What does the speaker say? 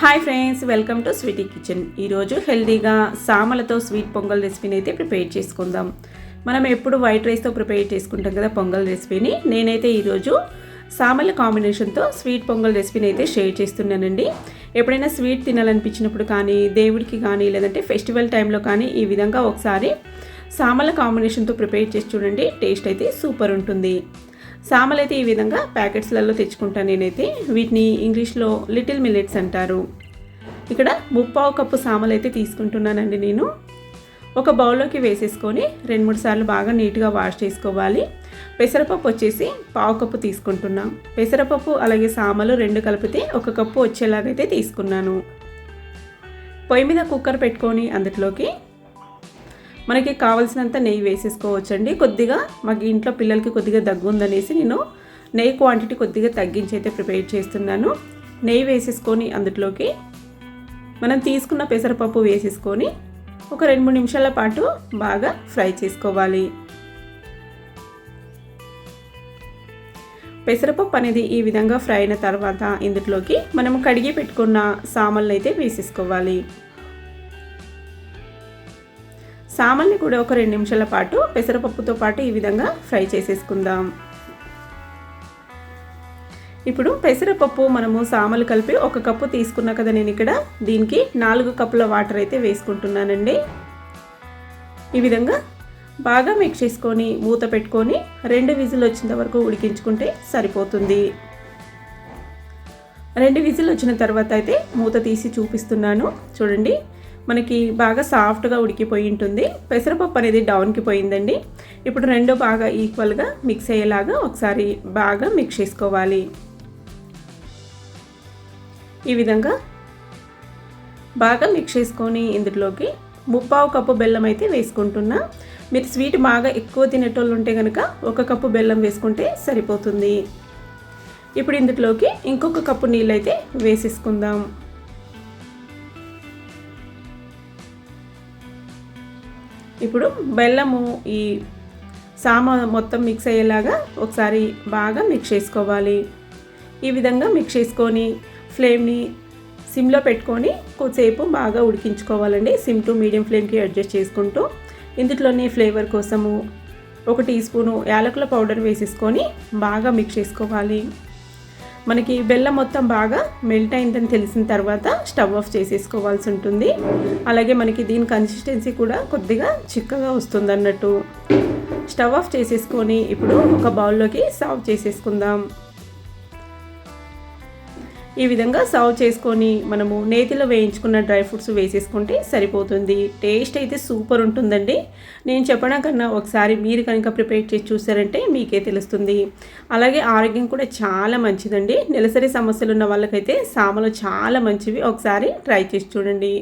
Hi friends welcome to sweety kitchen ఈరోజు హెల్దీగా సామలతో sweet pongal రెసిపీని అయితే ప్రిపేర్ చేసుకుందాం. మనం ఎప్పుడు వైట్ రైస్తో ప్రిపేర్ చేసుకుంటాం కదా పొంగల్ రెసిపీని. నేనైతే ఈరోజు సామల కాంబినేషన్తో స్వీట్ పొంగల్ రెసిపీని అయితే షేర్ చేస్తున్నానండి. ఎప్పుడైనా స్వీట్ తినాలనిపించినప్పుడు కానీ దేవుడికి కానీ లేదంటే ఫెస్టివల్ టైంలో కానీ ఈ విధంగా ఒకసారి సామల కాంబినేషన్తో ప్రిపేర్ చేసి చూడండి. టేస్ట్ అయితే సూపర్ ఉంటుంది. సామలు అయితే ఈ విధంగా ప్యాకెట్స్లలో తెచ్చుకుంటాను నేనైతే వీటిని ఇంగ్లీష్లో లిటిల్ మిల్లెట్స్ అంటారు. ఇక్కడ ముప్పావు కప్పు సామలు అయితే తీసుకుంటున్నానండి నేను. ఒక బౌల్లోకి వేసేసుకొని రెండు మూడు సార్లు బాగా నీట్గా వాష్ చేసుకోవాలి. పెసరపప్పు వచ్చేసి పావు కప్పు తీసుకుంటున్నాం. పెసరపప్పు అలాగే సామలు రెండు కలిపితే ఒక కప్పు వచ్చేలాగైతే తీసుకున్నాను. పొయ్యి మీద కుక్కర్ పెట్టుకొని అందులోకి మనకి కావాల్సినంత నెయ్యి వేసేసుకోవచ్చండి. కొద్దిగా మాకు ఇంట్లో పిల్లలకి కొద్దిగా దగ్గు ఉందనేసి నేను నెయ్యి క్వాంటిటీ కొద్దిగా తగ్గించి అయితే ప్రిపేర్ చేస్తున్నాను. నెయ్యి వేసేసుకొని అందులోకి మనం తీసుకున్న పెసరపప్పు వేసేసుకొని ఒక రెండు మూడు నిమిషాల పాటు బాగా ఫ్రై చేసుకోవాలి. పెసరపప్పు అనేది ఈ విధంగా ఫ్రై అయిన తర్వాత ఇందులోకి మనం కడిగి పెట్టుకున్న సామాన్లు అయితే వేసేసుకోవాలి. సామాన్ని కూడా ఒక రెండు నిమిషాల పాటు పెసరపప్పుతో పాటు ఈ విధంగా ఫ్రై చేసేసుకుందాం. ఇప్పుడు పెసరపప్పు మనము సామలు కలిపి ఒక కప్పు తీసుకున్నా కదా నేను ఇక్కడ దీనికి నాలుగు కప్పుల వాటర్ అయితే వేసుకుంటున్నానండి. ఈ విధంగా బాగా మిక్స్ చేసుకొని మూత పెట్టుకొని రెండు విజిల్ వచ్చిన వరకు ఉడికించుకుంటే సరిపోతుంది. రెండు విజిల్ వచ్చిన తర్వాత అయితే మూత తీసి చూపిస్తున్నాను. చూడండి మనకి బాగా సాఫ్ట్గా ఉడికిపోయి ఉంటుంది. పెసరపప్పు అనేది డౌన్కి పోయిందండి. ఇప్పుడు రెండు బాగా ఈక్వల్గా మిక్స్ అయ్యేలాగా ఒకసారి బాగా మిక్స్ చేసుకోవాలి. ఈ విధంగా బాగా మిక్స్ చేసుకొని ఇందులోకి ముప్పావు కప్పు బెల్లం అయితే వేసుకుంటున్నా. మీరు స్వీట్ బాగా ఎక్కువ తినేటోళ్ళు ఉంటే కనుక ఒక కప్పు బెల్లం వేసుకుంటే సరిపోతుంది. ఇప్పుడు ఇందులోకి ఇంకొక కప్పు నీళ్ళు అయితే వేసేసుకుందాం. ఇప్పుడు బెల్లము ఈ సామ మొత్తం మిక్స్ అయ్యేలాగా ఒకసారి బాగా మిక్స్ చేసుకోవాలి. ఈ విధంగా మిక్స్ చేసుకొని ఫ్లేమ్ని సిమ్లో పెట్టుకొని కొద్దిసేపు బాగా ఉడికించుకోవాలండి. సిమ్ టు మీడియం ఫ్లేమ్కి అడ్జస్ట్ చేసుకుంటూ ఇందులోనే ఫ్లేవర్ కోసము ఒక టీ స్పూను యాలకుల పౌడర్ వేసేసుకొని బాగా మిక్స్ చేసుకోవాలి. మనకి బెల్లం మొత్తం బాగా మెల్ట్ అయిందని తెలిసిన తర్వాత స్టవ్ ఆఫ్ చేసేసుకోవాల్సి ఉంటుంది. అలాగే మనకి దీని కన్సిస్టెన్సీ కూడా కొద్దిగా చిక్కగా వస్తుంది అన్నట్టు స్టవ్ ఆఫ్ చేసేసుకొని ఇప్పుడు ఒక బౌల్లోకి సర్వ్ చేసేసుకుందాం. ఈ విధంగా సర్వ్ చేసుకొని మనము నేతిలో వేయించుకున్న డ్రై ఫ్రూట్స్ వేసేసుకుంటే సరిపోతుంది. టేస్ట్ అయితే సూపర్ ఉంటుందండి. నేను చెప్పడం కన్నా ఒకసారి మీరు కనుక ప్రిపేర్ చేసి చూసారంటే మీకే తెలుస్తుంది. అలాగే ఆరోగ్యం కూడా చాలా మంచిదండి. నెలసరి సమస్యలు ఉన్న వాళ్ళకైతే సామలు చాలా మంచివి. ఒకసారి ట్రై చేసి చూడండి.